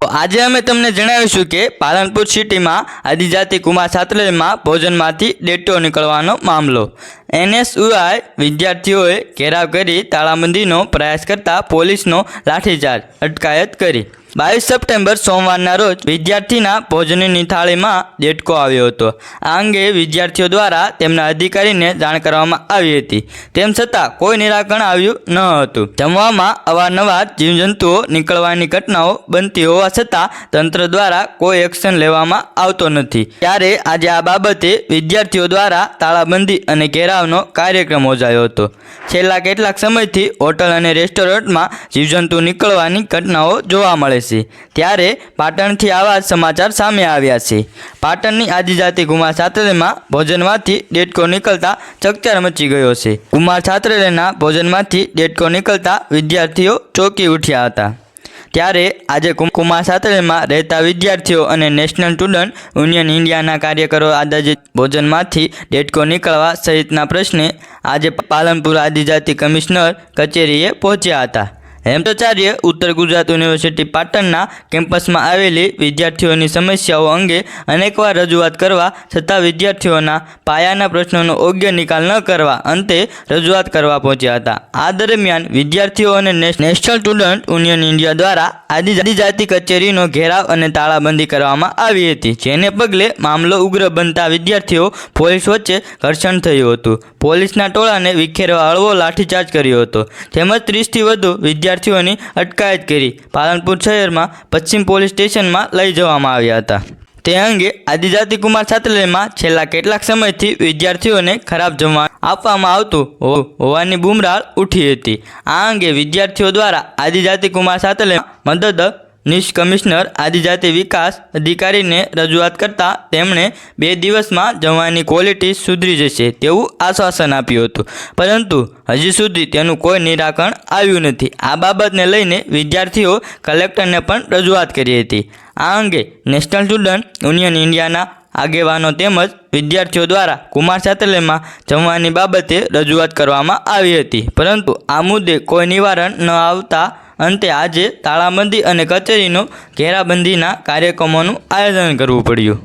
આજે અમે તમને જણાવીશું કે પાલનપુર સિટીમાં આદિજાતિ કુમાર છાત્રાલયમાં ભોજનમાંથી ડેટો નીકળવાનો મામલો. એનએસયુઆઈ વિદ્યાર્થીઓએ ઘેરાવ કરી તાળાબંધીનો પ્રયાસ કરતા પોલીસનો લાઠીચાર્જ, અટકાયત કરી. બાવીસ સપ્ટેમ્બર સોમવારના રોજ વિદ્યાર્થીના ભોજનની થાળીમાં દેડકો આવ્યો હતો. આ અંગે વિદ્યાર્થીઓ દ્વારા તેમના અધિકારીને જાણ કરવામાં આવી હતી. તેમ છતાં કોઈ નિરાકરણ આવ્યું ન હતું. જમવામાં અવારનવાર જીવજંતુઓ નીકળવાની ઘટનાઓ બનતી હોવા છતાં તંત્ર દ્વારા કોઈ એક્શન લેવામાં આવતો નથી. ત્યારે આજે આ બાબતે વિદ્યાર્થીઓ દ્વારા તાળાબંધી અને ઘેરાવનો કાર્યક્રમ યોજાયો હતો. છેલ્લા કેટલાક સમયથી હોટલ અને રેસ્ટોરન્ટમાં જીવજંતુ નીકળવાની ઘટનાઓ જોવા મળે છે. ત્યારે પાટણથી આવા સમાચાર સામે આવ્યા છે. પાટણની આદિજાતિ કુમાર છાત્રાલયમાં ભોજનમાંથી ડેટકો નીકળતા ચકચાર મચી ગયો છે. કુમાર છાત્રાલયના ભોજનમાંથી ડેટકો નીકળતા વિદ્યાર્થીઓ ચોંકી ઉઠ્યા હતા. ત્યારે આજે કુમ- કુમાર છાત્રાલયમાં રહેતા વિદ્યાર્થીઓ અને નેશનલ સ્ટુડન્ટ યુનિયન ઇન્ડિયાના કાર્યકરો આધારિત ભોજનમાંથી ડેટકો નીકળવા સહિતના પ્રશ્ને આજે પાલનપુર આદિજાતિ કમિશનર કચેરીએ પહોંચ્યા હતા. હેમચાર્ય ઉત્તર ગુજરાત યુનિવર્સિટી પાટણના કેમ્પસમાં આવેલી વિદ્યાર્થીઓની સમસ્યાઓ અંગે અનેકવાર રજૂઆત કરવા છતાં વિદ્યાર્થીઓના પાયાના પ્રશ્નોનો યોગ્ય નિકાલ ન કરવા અંતે રજૂઆત કરવા પહોંચ્યા હતા. આ દરમિયાન વિદ્યાર્થીઓ અને નેશનલ સ્ટુડન્ટ યુનિયન ઇન્ડિયા દ્વારા આદિ- આદિજાતિ કચેરીનો ઘેરાવ અને તાળાબંધી કરવામાં આવી હતી, જેને પગલે મામલો ઉગ્ર બનતા વિદ્યાર્થીઓ પોલીસ વચ્ચે ઘર્ષણ થયું હતું. પોલીસના ટોળાને વિખેરવા હળવો લાઠીચાર્જ કર્યો હતો. તેમજ ત્રીસથી વધુ વિદ્યાર્થીઓની અટકાયત કરી પાલનપુર શહેરમાં પશ્ચિમ પોલીસ સ્ટેશનમાં લઈ જવામાં આવ્યા હતા. તે અંગે આદિજાતિ કુમાર છાત્રાલયમાં છેલ્લા કેટલાક સમયથી વિદ્યાર્થીઓને ખરાબ જમવા આપવામાં આવતું હોવાની બુમરાળ ઉઠી હતી. આ અંગે વિદ્યાર્થીઓ દ્વારા આદિજાતિ કુમાર છાત્રાલયમાં મદદ નિશ કમિશનર આદિજાતિ વિકાસ અધિકારીને રજૂઆત કરતા તેમણે બે દિવસમાં જમવાની ક્વોલિટી સુધરી જશે તેવું આશ્વાસન આપ્યું હતું. પરંતુ હજી સુધી તેનું કોઈ નિરાકરણ આવ્યું નથી. આ બાબતને લઈને વિદ્યાર્થીઓ કલેક્ટરને પણ રજૂઆત કરી હતી. આ અંગે નેશનલ સ્ટુડન્ટ યુનિયન ઇન્ડિયાના આગેવાનો તેમજ વિદ્યાર્થીઓ દ્વારા કુમાર સાતલેમાં જમવાની બાબતે રજૂઆત કરવામાં આવી હતી. પરંતુ આ મુદ્દે કોઈ નિવારણ ન આવતા અંતે આજે તાળાબંધી અને કચેરીનો ઘેરાબંધીના કાર્યક્રમોનું આયોજન કરવું પડ્યું.